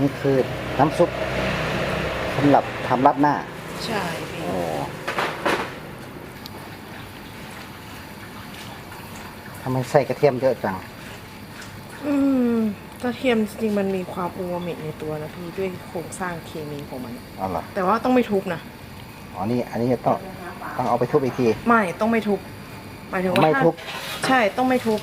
นี่คือน้ำซุปสำหรับทำรัดหน้า ใช่พี่โอ้ทำไมใส่กระเทียมเยอะจัง อืมกระเทียมจริงๆมันมีความอูมามิในตัวนะพี่ด้วยโครงสร้างเคมีของมันเอาเหรอ แต่ว่าต้องไม่ทุบนะอ๋อ นี่ อันนี้จะต้องต้องเอาไปทุบอีกที ไม่ต้องไม่ทุบหมายถึงว่าไม่ทุบถ้าใช่ต้องไม่ทุบ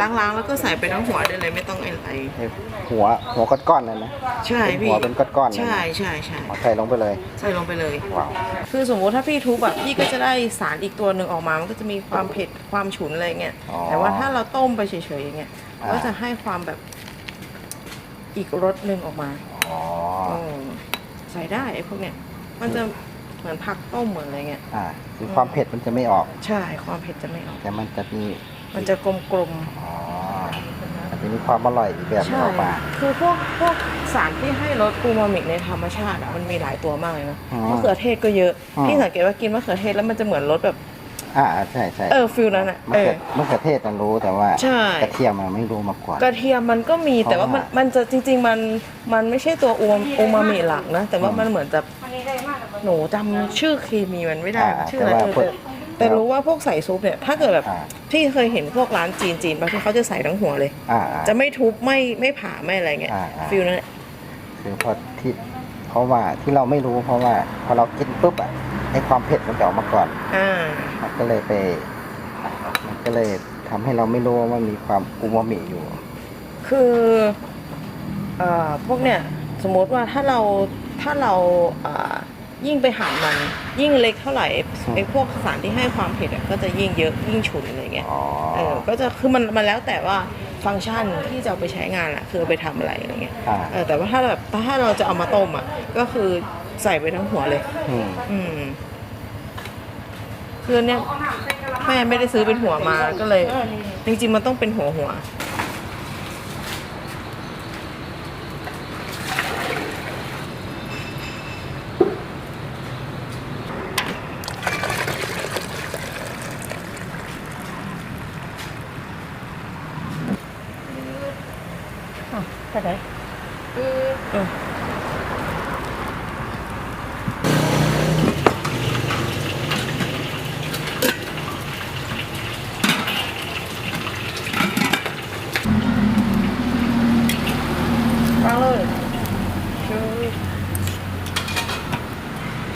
ล้างๆ แล้วก็ใส่ไปทั้งหัวได้เลยไม่ต้องอะไรไอ้หัวหัวก้อนๆนั่นนะใช่เป็นพี่หัวเป็นก้อนๆนั่นใช่นะใช่ใช่เอาใส่ลงไปเลยใส่ลงไปเลย ว้าวคือสมมุติถ้าพี่ทุบแบบพี่ก็จะได้สารอีกตัวหนึ่งออกมา มันก็จะมีความเผ็ดความฉุนอะไรเงี้ย อ๋อ แต่ว่าถ้าเราต้มไปเฉยๆอย่างเงี้ยอ่า ก็จะให้ความแบบอีกรสหนึ่งออกมาอ๋อมใส่ได้ไอ้พวกเนี้ย มันจะเหมือนผักต้มเหมือนอะไรเงี้ย อ่าคือความเผ็ดมันจะไม่ออก ใช่ ความเผ็ดจะไม่ออก แต่มันจะมี มันจะกลมอ๋อมันจะมีความอร่อยอีกแบบๆหนึ่งใช่ออกมาคือพวกพวกสารที่ให้รสอูมามิในธรรมชาติอะมันมีหลายตัวมากเลยนะอ๋อมะเขือเทศก็เยอะอืมพี่สังเกตว่ากินมะเขือเทศแล้วมันจะเหมือนรสแบบอ่าใช่ใช่เออฟิลนั้นอะมะเอเขืออมะเขือเทศมันรู้แต่ว่าใช่กระเทียมมันไม่รู้มาก่อนกระเทียมมันก็มีแต่ว่ามันเพราะว่ามัมันจะจริง ๆ มันมันไม่ใช่ตัวอูมาอูมามิหลักนะแต่ว่าอืมมันเหมือนจะหนูจำชื่อเคมีมันไม่ได้อ่าชื่ออะไรแต่ว่าพวกเออ แต่แต่รู้ว่าพวกใส่ซุปเนี่ยถ้าเกิดแบบอ่า พี่เคยเห็นพวกร้านจีนจีนๆบางทีเขาจะใส่ทั้งหัวเลย อ่าอ่า จะไม่ทุบไม่ไม่ผ่าไม่อะไรเงี้ยอ่าอ่า ฟิลนั้นแหละคือเพราะที่เพราะว่าที่เราไม่รู้เพราะว่าพอเรากินปุ๊บอะไอความเผ็ดมันจะออกมาก่อน อ่า มันก็เลยไป มันก็เลยทำให้เราไม่รู้ว่ามันมีความอูมามิอยู่ คือเอ่อพวกเนี่ยสมมติว่าถ้าเราถ้าเราเอ่อ ยิ่งไปหั่นมันยิ่งเล็กเท่าไหร่ไอ้อืมไอ้พวกสารที่ให้ความเผ็ดอะก็จะยิ่งเยอะยิ่งฉุนอะไรเงี้ยอ๋อเออก็จะคือมันมันแล้วแต่ว่าฟังก์ชันที่จะเอาไปใช้งานอะคือเอาไปทำอะไรอะไรเงี้ยอ่าเออแต่ว่าถ้าแบบถ้าเราจะเอามาต้มอะก็คือใส่ไปทั้งหัวเลยอืมอืมคือเนี่ยแม่ไม่ได้ซื้อเป็นหัวมาก็เลย จริงๆมันต้องเป็นหัวหัว 拜拜。嗯。